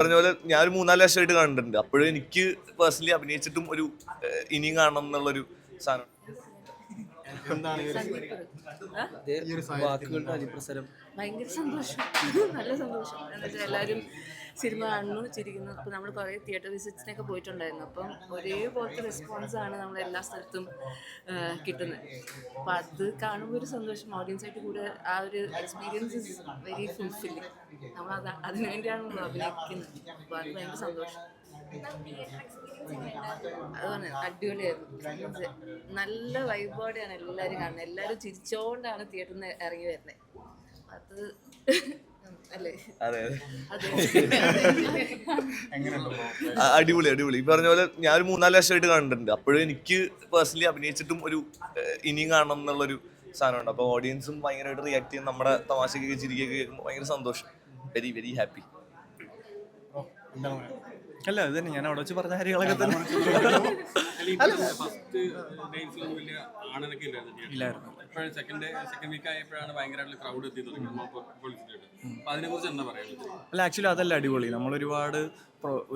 പറഞ്ഞ പോലെ ഞാൻ ഒരു മൂന്നാൽ വർഷമായിട്ട് കണ്ടിട്ടുണ്ട്. അപ്പോഴും എനിക്ക് പേഴ്സണലി അഭിനയിച്ചിട്ടും ഒരു ഇനിയും കാണണം എന്നുള്ളൊരു സാധനം. വാക്കുകളുടെ അതിപ്രസരം ഭയങ്കര സന്തോഷം. നല്ല സന്തോഷം. എന്നുവെച്ചാൽ എല്ലാവരും സിനിമ കാണുന്നു ചിരിക്കുന്നു. അപ്പോൾ നമ്മൾ കുറേ തിയേറ്റർ വിസിറ്റ്സിനൊക്കെ പോയിട്ടുണ്ടായിരുന്നു. അപ്പം ഒരേപോലത്തെ റെസ്പോൺസ് ആണ് നമ്മൾ എല്ലാ സ്ഥലത്തും കിട്ടുന്നത്. അപ്പം അത് കാണുമ്പോൾ ഒരു സന്തോഷം. ഓഡിയൻസായിട്ട് കൂടെ ആ ഒരു എക്സ്പീരിയൻസ് ഇസ് വെരി ഫുൾഫില്ലിങ് നമ്മൾ അത് അതിനുവേണ്ടിയാണ് നമ്മൾ അഭിനയിക്കുന്നത്. അപ്പോൾ അത് ഭയങ്കര സന്തോഷം. അതാണ് അടിപൊളിയായിരുന്നു. നല്ല വൈബോടെയാണ് എല്ലാവരും കാണുന്നത്. എല്ലാവരും ചിരിച്ചോണ്ടാണ് തിയേറ്ററിൽ നിന്ന് ഇറങ്ങി വരുന്നത് അത് അല്ലേ? അതെ അതെ. അ- അടിപൊളി അടിപൊളി. ഈ പറഞ്ഞ പോലെ ഞാൻ ഒരു മൂന്നാൽ വർഷമായിട്ട് കണ്ടിട്ടുണ്ട്. അപ്പോഴും എനിക്ക് പേഴ്സണലി അഭിനയിച്ചിട്ടും ഒരു ഇനിയും കാണണം എന്നുള്ളൊരു സാധനമുണ്ട്. അപ്പോൾ ഓഡിയൻസും ഭയങ്കരമായിട്ട് റിയാക്ട് ചെയ്യും. നമ്മുടെ തമാശയ്ക്ക് ചിരിക്കൊക്കെ കേൾക്കുമ്പോൾ ഭയങ്കര സന്തോഷം. വെരി വെരി ഹാപ്പി അല്ല അത് തന്നെ. ഞാൻ അവിടെ വെച്ച് പറഞ്ഞ കാര്യങ്ങളൊക്കെ തന്നെ. ഇല്ലായിരുന്നു അല്ല ആക്ച്വലി അതല്ല അടിപൊളി. നമ്മൾ ഒരുപാട്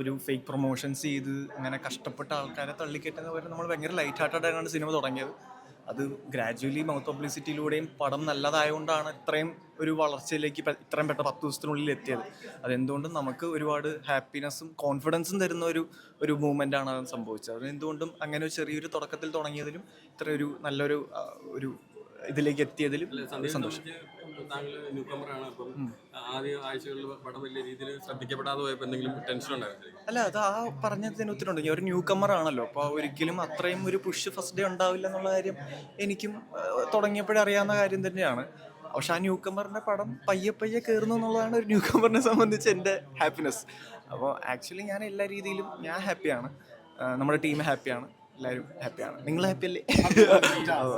ഒരു ഫേക്ക് പ്രൊമോഷൻസ് ചെയ്ത് അങ്ങനെ കഷ്ടപ്പെട്ട ആൾക്കാരെ തള്ളിക്കെട്ടുന്ന പോലെ നമ്മൾ ഭയങ്കര ലൈറ്റ് ഹാർട്ടഡ് ആയിട്ടാണ് സിനിമ തുടങ്ങിയത്. അത് ഗ്രാജുവലി മൗത്ത് പബ്ലിസിറ്റിയിലൂടെയും പടം നല്ലതായതുകൊണ്ടാണ് ഇത്രയും ഒരു വളർച്ചയിലേക്ക് ഇത്രയും പെട്ട പത്ത് ദിവസത്തിനുള്ളിൽ എത്തിയത്. അതെന്തുകൊണ്ടും നമുക്ക് ഒരുപാട് ഹാപ്പിനെസ്സും കോൺഫിഡൻസും തരുന്ന ഒരു ഒരു മൂവ്മെന്റ് ആണ് അത് സംഭവിച്ചത്. അത് എന്തുകൊണ്ടും അങ്ങനെ ഒരു ചെറിയൊരു തുടക്കത്തിൽ തുടങ്ങിയതിലും ഇത്ര ഒരു നല്ലൊരു ഒരു ഇതിലേക്ക് എത്തിയതിലും സന്തോഷം. ആദ്യ ആഴ്ചകളിൽ പടം വലിയ രീതിയിൽ ശ്രദ്ധിക്കപ്പെടാതെ പോയപ്പോൾ എന്തെങ്കിലും ടെൻഷൻ ഉണ്ടായിരുന്നു അല്ല അത് ആ പറഞ്ഞതിന് ഉത്തരമുണ്ട്. ഞാൻ ഒരു ന്യൂ കമ്മർ ആണല്ലോ. അപ്പോൾ ഒരിക്കലും അത്രയും ഒരു പുഷ് ഫസ്റ്റ് ഡേ ഉണ്ടാവില്ല എന്നുള്ള കാര്യം എനിക്കും തുടങ്ങിയപ്പോഴേ അറിയാവുന്ന കാര്യം തന്നെയാണ്. പക്ഷെ ആ ന്യൂ കമ്മറിന്റെ പടം പയ്യെ പയ്യെ കയറുന്നു എന്നുള്ളതാണ് ഒരു ന്യൂ കമ്മറിനെ സംബന്ധിച്ച് എന്റെ ഹാപ്പിനെസ് അപ്പോൾ ആക്ച്വലി ഞാൻ എല്ലാ രീതിയിലും ഞാൻ ഹാപ്പിയാണ് നമ്മുടെ ടീം ഹാപ്പിയാണ് എല്ലാവരും ഹാപ്പിയാണ്. നിങ്ങൾ ഹാപ്പി അല്ലേ?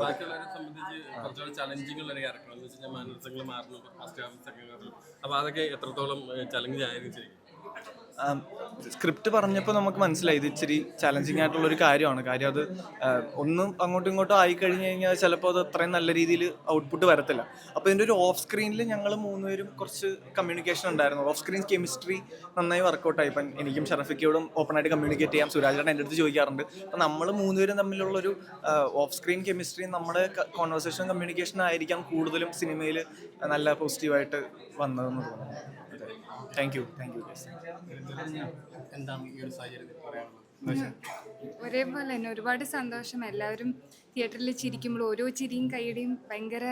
ബാക്കിയുള്ളവരെ സംബന്ധിച്ച് കുറച്ചുകൂടെ ചലഞ്ചിങ് ഉള്ള ഒരു ക്യാരക്ടർ എന്ന് വെച്ചാൽ മാനസികങ്ങൾ മാറുന്നു ഫസ്റ്റ് ഹാഫ് സെക്കൻഡ് ഹാഫ് അപ്പോൾ അതൊക്കെ എത്രത്തോളം ചലഞ്ച് ആയിരുന്നു ശരിക്കും സ്ക്രിപ്റ്റ് പറഞ്ഞപ്പോൾ നമുക്ക് മനസ്സിലായി. ഇത് ഇച്ചിരി ചലഞ്ചിങ് ആയിട്ടുള്ള ഒരു കാര്യമാണ്. കാര്യം അത് ഒന്നും അങ്ങോട്ടും ഇങ്ങോട്ടും ആയി കഴിഞ്ഞ് കഴിഞ്ഞാൽ ചിലപ്പോൾ അത് അത്രയും നല്ല രീതിയിൽ ഔട്ട്പുട്ട് വരത്തില്ല. അപ്പോൾ ഇതിന്റെ ഒരു ഓഫ് സ്ക്രീനിൽ ഞങ്ങൾ മൂന്നുപേരും കുറച്ച് കമ്മ്യൂണിക്കേഷൻ ഉണ്ടായിരുന്നു. ഓഫ് സ്ക്രീൻ കെമിസ്ട്രി നന്നായി വർക്കൗട്ടായി ഇപ്പം എനിക്കും ഷറഫിക്കോടും ഓപ്പൺ ആയിട്ട് കമ്മ്യൂണിക്കേറ്റ് ചെയ്യാം. സുരാജേട്ടൻ എന്റെ അടുത്ത് ചോദിക്കാറുണ്ട്. അപ്പം നമ്മൾ മൂന്നുപേരും തമ്മിലുള്ളൊരു ഓഫ് സ്ക്രീൻ കെമിസ്ട്രി നമ്മുടെ കോൺവെർസേഷൻ കമ്മ്യൂണിക്കേഷൻ ആയിരിക്കാം കൂടുതലും സിനിമയിൽ നല്ല പോസിറ്റീവായിട്ട് വന്നതെന്ന് തോന്നുന്നു. താങ്ക് യു താങ്ക് യു എന്താണ് ഈ ഒരു സാഹചര്യത്തിൽ പറയാനുള്ളത്? ഒരേപോലെ തന്നെ ഒരുപാട് സന്തോഷം. എല്ലാവരും തിയേറ്ററിൽ ചിരിക്കുമ്പോൾ ഓരോ ചിരിയും കൈയുടെയും ഭയങ്കര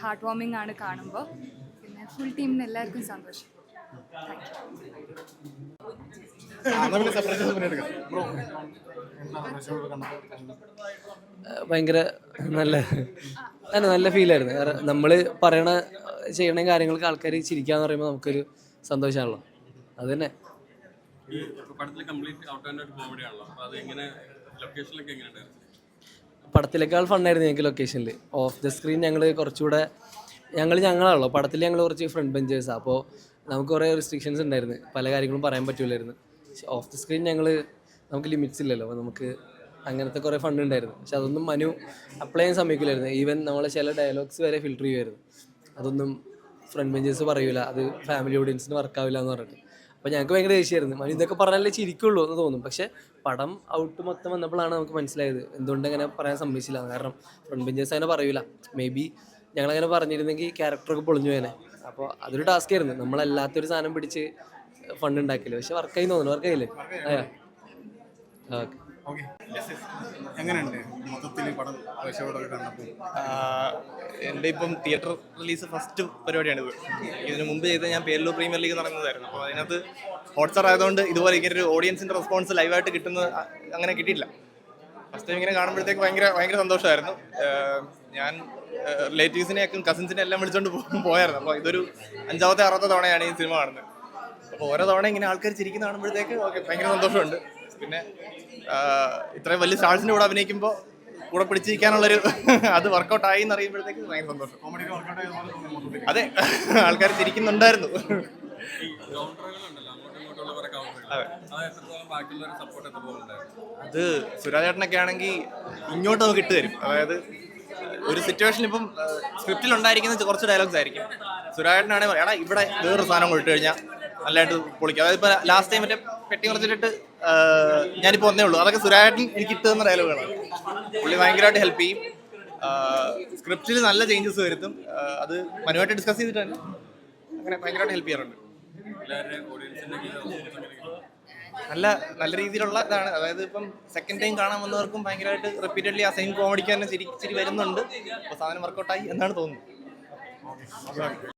ഹാർട്ട് വാമിംഗ് ആണ് കാണുമ്പോൾ. പിന്നെ ഫുൾ ടീമിന് എല്ലാവർക്കും സന്തോഷം. ഭയങ്കര നല്ല അല്ല നല്ല ഫീലായിരുന്നു കാരണം നമ്മൾ പറയണ ചെയ്യണ കാര്യങ്ങൾക്ക് ആൾക്കാർ ചിരിക്കാന്ന് പറയുമ്പോൾ നമുക്കൊരു സന്തോഷമാണല്ലോ അത് തന്നെ. Complete out and out comedy ആണല്ലോ. അപ്പോൾ അത് എങ്ങനെ ലൊക്കേഷനിലൊക്കെ എങ്ങനെ ഉണ്ടായിരുന്നു പടത്തിലേക്കാൾ ഫണ്ണായിരുന്നു ഞങ്ങൾക്ക് ലൊക്കേഷനിൽ ഓഫ് ദ സ്ക്രീൻ ഞങ്ങൾ കുറച്ചുകൂടെ ഞങ്ങൾ ഞങ്ങളാണല്ലോ. പടത്തിൽ ഞങ്ങൾ കുറച്ച് ഫ്രണ്ട് ബെഞ്ചേഴ്സാണ് അപ്പോൾ നമുക്ക് കുറേ റെസ്ട്രിക്ഷൻസ് ഉണ്ടായിരുന്നു. പല കാര്യങ്ങളും പറയാൻ പറ്റില്ലായിരുന്നു ഓഫ് ദ സ്ക്രീൻ ഞങ്ങൾ നമുക്ക് ലിമിറ്റ്സ് ഇല്ലല്ലോ. അപ്പോൾ നമുക്ക് അങ്ങനത്തെ കുറേ ഫണ്ട് ഉണ്ടായിരുന്നു. പക്ഷെ അതൊന്നും മനു അപ്ലൈ ചെയ്യാൻ സമ്മതിക്കില്ലായിരുന്നു. ഈവൻ നമ്മളെ ചില ഡയലോഗ്സ് വരെ ഫിൽട്ടർ ചെയ്യുമായിരുന്നു അതൊന്നും ഫ്രണ്ട് ബെഞ്ചേഴ്സ് പറയൂല. അത് ഫാമിലി ഓഡിയൻസിന് വർക്കാവില്ല എന്ന് പറഞ്ഞിട്ട്. അപ്പോൾ ഞങ്ങൾക്ക് ഭയങ്കര ദേഷ്യമായിരുന്നു. മനു ഇതൊക്കെ പറഞ്ഞാലേ ചിരിക്കുള്ളൂ എന്ന് തോന്നും. പക്ഷേ പടം ഔട്ട് മൊത്തം വന്നപ്പോഴാണ് നമുക്ക് മനസ്സിലായത്. എന്തുകൊണ്ട് അങ്ങനെ പറയാൻ സമ്മതിച്ചില്ല. കാരണം ഫ്രണ്ട് ബെഞ്ചേഴ്സ് അങ്ങനെ പറയൂല. മേ ബി ഞങ്ങളങ്ങനെ പറഞ്ഞിരുന്നെങ്കിൽ ക്യാരക്ടറൊക്കെ പൊളിഞ്ഞു പോയേനെ. അപ്പോൾ അതൊരു ടാസ്ക് ആയിരുന്നു. നമ്മളല്ലാത്തൊരു സാധനം പിടിച്ച് ഫണ്ട് ഉണ്ടാക്കില്ല പക്ഷെ വർക്കായി തോന്നുന്നു. വർക്കായില്ലേ ഓക്കെ എങ്ങനെയുണ്ട്? മൊത്തത്തിൽ പടം പ്രേക്ഷകരോടൊക്കെ കണ്ടപ്പോൾ എന്റെ ഇപ്പം തിയേറ്റർ റിലീസ് ഫസ്റ്റ് പരിപാടിയാണിത് ഇതിന് മുമ്പ് ചെയ്ത ഞാൻ പേരലൂർ പ്രീമിയർ ലീഗ് നടന്നതായിരുന്നു. അപ്പോൾ അതിനകത്ത് ഹോട്ട്സ്റ്റാർ ആയതുകൊണ്ട് ഇതുപോലെ ഇങ്ങനെ ഒരു ഓഡിയൻസിന്റെ റെസ്പോൺസ് ലൈവായിട്ട് കിട്ടുന്നത് അ- അങ്ങനെ കിട്ടിയില്ല. ഫസ്റ്റ് ടൈം ഇങ്ങനെ കാണുമ്പോഴത്തേക്ക് ഭയങ്കര ഭയങ്കര സന്തോഷമായിരുന്നു. ഞാൻ റിലേറ്റീവ്സിനെയൊക്കെ കസിൻസിനെ എല്ലാം വിളിച്ചോണ്ട് പോയായിരുന്നു. അപ്പോൾ ഇതൊരു അഞ്ചാമത്തെ ആറാമത്തെ തവണയാണ് ഈ സിനിമ കാണുന്നത്. അപ്പോൾ ഓരോ തവണ ഇങ്ങനെ ആൾക്കാർ ചിരിക്കുന്ന കാണുമ്പോഴത്തേക്ക് ഓക്കെ ഭയങ്കര സന്തോഷമുണ്ട്. പിന്നെ ഇത്രയും വലിയ സ്റ്റാൾസിന്റെ കൂടെ അഭിനയിക്കുമ്പോൾ കൂടെ പിടിച്ചിരിക്കാനുള്ളൊരു അത് വർക്കൗട്ട് ആയി എന്ന് അറിയുമ്പോഴത്തേക്ക് ഭയങ്കര സന്തോഷം അതെ ആൾക്കാർ ചിരിക്കുന്നുണ്ടായിരുന്നു. അത്. സുരാജേട്ടനൊക്കെ ആണെങ്കിൽ ഇങ്ങോട്ട് നമുക്ക് ഇട്ട് തരും അതായത് ഒരു സിറ്റുവേഷൻ ഇപ്പം സ്ക്രിപ്റ്റിൽ ഉണ്ടായിരിക്കുന്ന കുറച്ച് ഡയലോഗ്സ് ആയിരിക്കും. സുരാജേട്ടനാണെങ്കിൽ എടാ ഇവിടെ വേറൊരു സാധനം കൊടുത്തു കഴിഞ്ഞാൽ നല്ലതായിട്ട് പൊളിക്കും. അതായത് ലാസ്റ്റ് ടൈം മറ്റേ പെട്ടി കുറച്ചിട്ട് ഞാനിപ്പോൾ ഒന്നേ ഉള്ളൂ. അതൊക്കെ സുരാട്ടൻ എനിക്ക് ഇട്ടുന്ന ഡയലോഗുകളാണ് പുള്ളി ഭയങ്കരമായിട്ട് ഹെൽപ്പ് ചെയ്യും. സ്ക്രിപ്റ്റിൽ നല്ല ചേഞ്ചസ് വരുത്തും. അത് മനുവായിട്ട് ഡിസ്കസ് ചെയ്തിട്ടാണ് അങ്ങനെ ഭയങ്കരമായിട്ട് ഹെൽപ്പ് ചെയ്യാറുണ്ട്. നല്ല നല്ല രീതിയിലുള്ള ഇതാണ്. അതായത് ഇപ്പം സെക്കൻഡ് ടൈം കാണാൻ വന്നവർക്കും ഭയങ്കരമായിട്ട് റിപ്പീറ്റഡ്ലി ആ സെയിം കോമഡിക്ക് തന്നെ ചിരി ചിരി വരുന്നുണ്ട്. അപ്പോൾ സാധനം വർക്കൗട്ടായി എന്നാണ് തോന്നുന്നത്.